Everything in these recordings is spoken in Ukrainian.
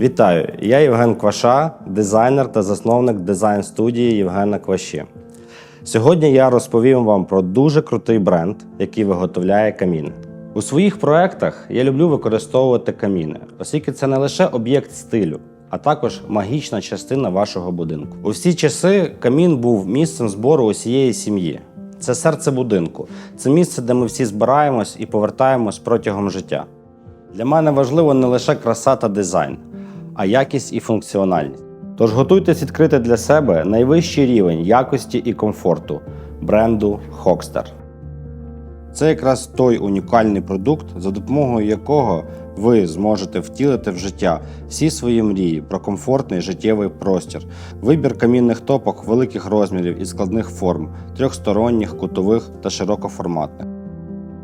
Вітаю! Я Євген Кваша, дизайнер та засновник дизайн студії Євгена Кваші. Сьогодні я розповім вам про дуже крутий бренд, який виготовляє каміни. У своїх проектах я люблю використовувати каміни, оскільки це не лише об'єкт стилю, а також магічна частина вашого будинку. У всі часи камін був місцем збору усієї сім'ї. Це серце будинку, це місце, де ми всі збираємось і повертаємось протягом життя. Для мене важливо не лише краса та дизайн, а якість і функціональність. Тож готуйтесь відкрити для себе найвищий рівень якості і комфорту бренду Hogstar. Це якраз той унікальний продукт, за допомогою якого ви зможете втілити в життя всі свої мрії про комфортний життєвий простір, вибір камінних топок великих розмірів і складних форм, трьохсторонніх, кутових та широкоформатних.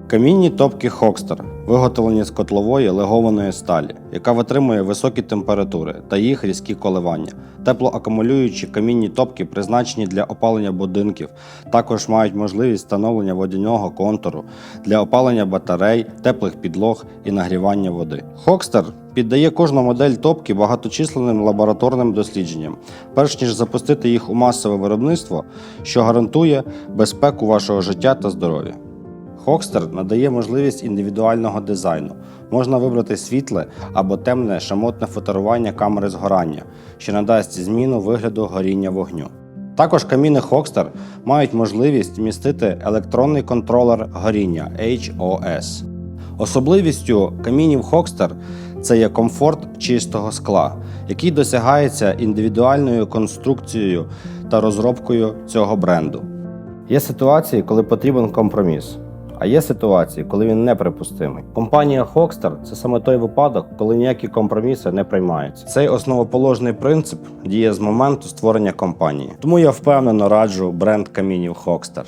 Камінні топки Хокстер виготовлені з котлової легованої сталі, яка витримує високі температури та їх різкі коливання. Теплоакумулюючі камінні топки призначені для опалення будинків, також мають можливість встановлення водяного контуру для опалення батарей, теплих підлог і нагрівання води. Хокстер піддає кожну модель топки багаточисленним лабораторним дослідженням, перш ніж запустити їх у масове виробництво, що гарантує безпеку вашого життя та здоров'я. Хокстер надає можливість індивідуального дизайну. Можна вибрати світле або темне шамотне фоторування камери згорання, що надасть зміну вигляду горіння вогню. Також каміни Хокстер мають можливість містити електронний контролер горіння HOS. Особливістю камінів Хокстер це є комфорт чистого скла, який досягається індивідуальною конструкцією та розробкою цього бренду. Є ситуації, коли потрібен компроміс. А є ситуації, коли він неприпустимий. Компанія Хокстер – це саме той випадок, коли ніякі компроміси не приймаються. Цей основоположний принцип діє з моменту створення компанії. Тому я впевнено раджу бренд камінів Hogstar.